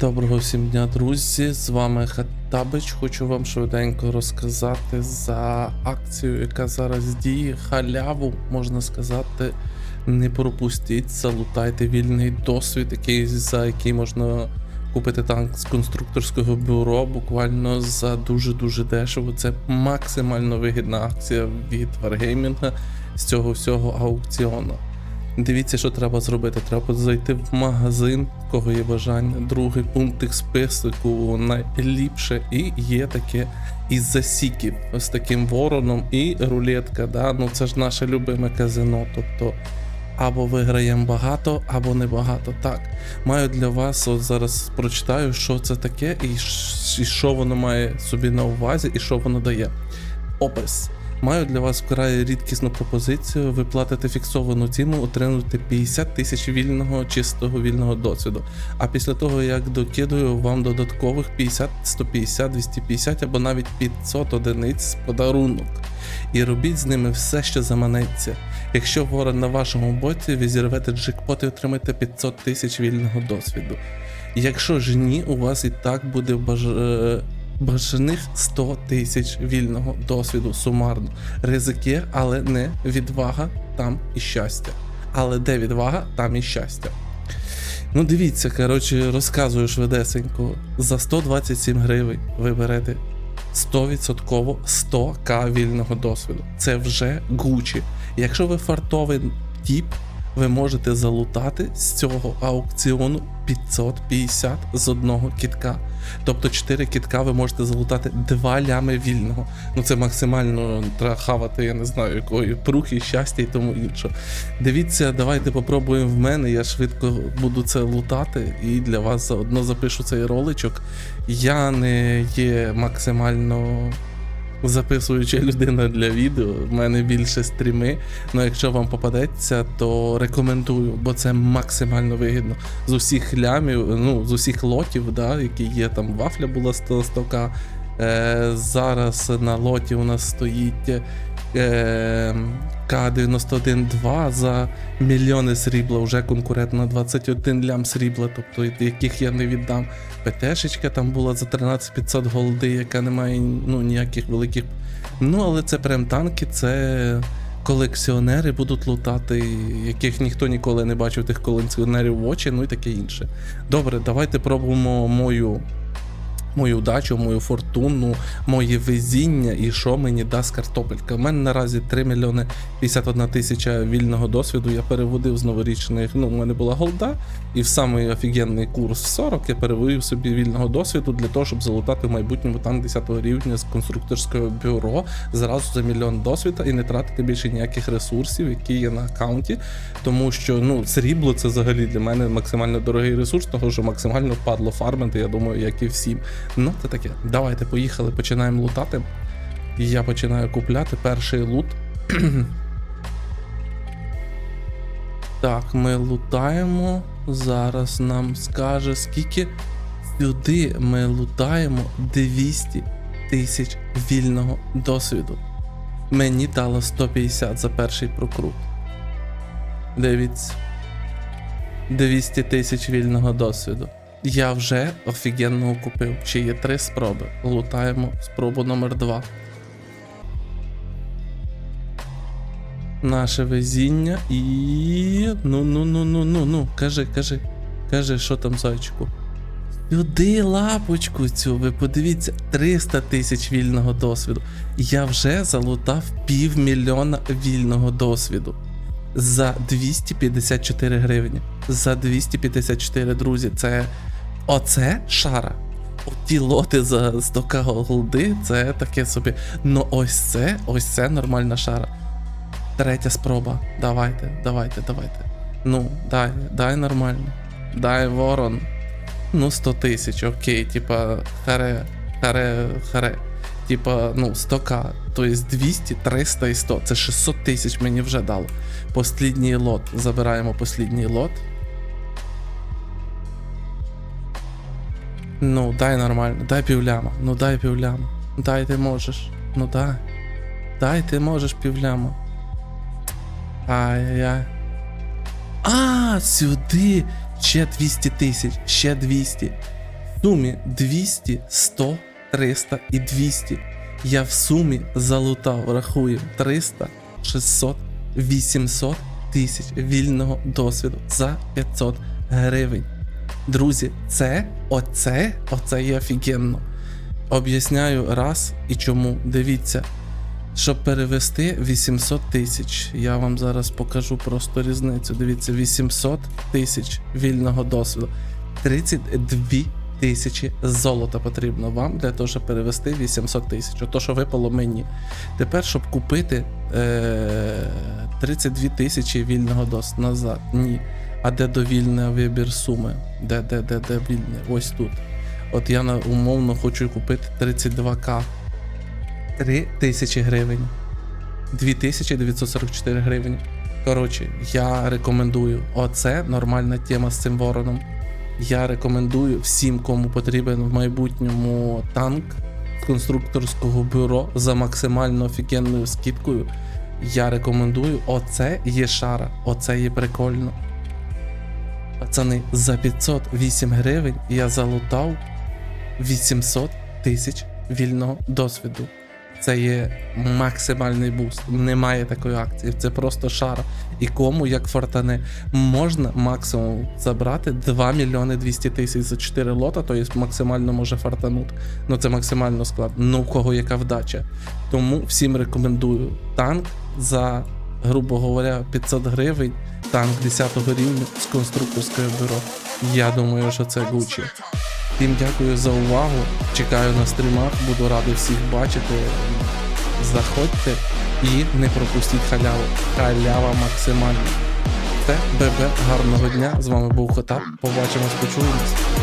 Доброго всім дня, друзі! З вами Хаттабич. Хочу вам швиденько розказати за акцію, яка зараз діє. Халяву, можна сказати. Не пропустіть, залутайте вільний досвід, який, за який можна купити танк з конструкторського бюро буквально за дуже-дуже дешево. Це максимально вигідна акція від Wargaming з цього всього аукціону. Дивіться, що треба зробити. Треба зайти в магазин, в кого є бажання. Другий пункт списку найліпше. І є таке із засіків з таким вороном і рулетка. Да? Ну це ж наше любиме казино. Тобто або виграємо багато, або небагато. Так, маю для вас, от зараз прочитаю, що це таке, і, що воно має собі на увазі, і що воно дає. Опис. Маю для вас вкрай рідкісну пропозицію. Ви платите фіксовану ціну, отримуєте 50 тисяч вільного чистого вільного досвіду. А після того, як докидую вам додаткових 50, 150, 250 або навіть 500 одиниць подарунок. І робіть з ними все, що заманеться. Якщо ворог на вашому боці, ви зірвете джекпот і отримаєте 500 тисяч вільного досвіду. Якщо ж ні, у вас і так буде баж... бажаних 100 тисяч вільного досвіду сумарно. Ризик є, але не відвага, там і щастя. Але де відвага, там і щастя. Ну, дивіться, коротше, розказую швидесенько. За 127 гривень ви берете 100% 100к вільного досвіду. Це вже Гучі. Якщо ви фартовий тіп, ви можете залутати з цього аукціону 550 з одного кітка. Тобто 4 кітка ви можете залутати 2 лями вільного. Ну це максимально треба хавати, я не знаю, якої прухи, щастя і тому інше. Дивіться, давайте попробуємо в мене. Я швидко буду це лутати і для вас заодно запишу цей роличок. Я не є максимально записуюча людина для відео. В мене більше стріми. Ну якщо вам попадеться, то рекомендую, бо це максимально вигідно. З усіх лямів, ну з усіх лотів, да, які є там вафля була 100 100к. Е, зараз на лоті у нас стоїть е, К-91-2 за мільйони срібла, вже конкурент на 21 лям срібла, тобто яких я не віддам. ПТшечка там була за 13500 голди, яка не має ну, ніяких великих. Ну, але це прям танки, це колекціонери будуть лутати, яких ніхто ніколи не бачив тих колекціонерів в очі, ну і таке інше. Добре, давайте пробуємо мою. Мою удачу, мою фортуну, моє везіння і що мені дасть картопелька. У мене наразі 3 мільйони 51 тисяча вільного досвіду. Я переводив з новорічних. Ну, у мене була голда, і в самий офігенний курс 40 я переводив собі вільного досвіду для того, щоб залутати в майбутньому танк 10 рівня з конструкторського бюро зразу за мільйон досвіда і не тратити більше ніяких ресурсів, які є на аккаунті. Тому що ну, срібло це взагалі для мене максимально дорогий ресурс, того що максимально впадло фармити, я думаю, як і всім. Ну, це таке. Давайте поїхали, починаємо лутати. Я починаю купляти перший лут. так, ми лутаємо. Зараз нам скаже, скільки сюди ми лутаємо 200 тисяч вільного досвіду. Мені дало 150 за перший прокрут. Дивіться. 200 тисяч вільного досвіду. Я вже офігенно купив. Ще є три спроби. Лутаємо спробу номер 2 Наше везіння і. Ну, ну, ну, ну, ну, ну. Кажи, кажи. Кажи, що там зайчику. Сюди лапочку цю, ви подивіться, 300 тисяч вільного досвіду. Я вже залутав півмільйона вільного досвіду за 254 гривні. За 254, друзі, це. Оце шара. Ті лоти за 100к голди, це таке собі. Ну ось це, ось це нормальна шара. Третя спроба. Давайте, давайте, давайте. Ну, дай, дай нормально. Дай ворон. Ну, 100 тисяч, окей, типа, харе, харе, харе. Типа, ну, 100к, тобто 200, 300 і 100. Це 600 тисяч мені вже дало. Послідній лот. Забираємо послідній лот. Ну, дай нормально, дай півляма, ну дай півляма. Дай ти можеш. Ну дай. Дай ти можеш півляма. Ай-яй-яй. А, сюди ще 200 тисяч, ще 200. В сумі 200, 100, 300 і 200. Я в сумі залутав, рахую, 300, 600, 800 тисяч вільного досвіду за 500 гривень. Друзі, це, оце, оце є офігенно. Об'ясняю раз і чому. Дивіться, щоб перевести 800 тисяч. Я вам зараз покажу просто різницю. Дивіться, 800 тисяч вільного досвіду. 32 тисячі золота потрібно вам для того, щоб перевести 800 тисяч. Ото, що випало мені. Тепер, щоб купити е- 32 тисячі вільного досвіду назад. Ні. А де довільний вибір суми? Де, де, де, де вільне? Ось тут. От я умовно хочу купити 32к. 3 тисячі гривень. 2944 гривні. Коротше, я рекомендую. Оце нормальна тема з цим вороном. Я рекомендую всім, кому потрібен в майбутньому танк конструкторського бюро за максимально офігенною скидкою. Я рекомендую. Оце є шара, оце є прикольно. Пацани, за 508 гривень я залутав 800 тисяч вільного досвіду. Це є максимальний буст. Немає такої акції. Це просто шара. І кому, як фортане, можна максимум забрати 2 мільйони 200 тисяч за 4 лота, то є максимально може фартанути. Ну це максимально складно. Ну, у кого яка вдача. Тому всім рекомендую танк за, грубо говоря, 500 гривень. Танк 10 рівня з конструкторського бюро. Я думаю, що це Гучі. Всім дякую за увагу. Чекаю на стрімах, буду радий всіх бачити. Заходьте і не пропустіть халяву. Халява максимальна. Це ББ, гарного дня. З вами був Хотап. Побачимось, почуємось.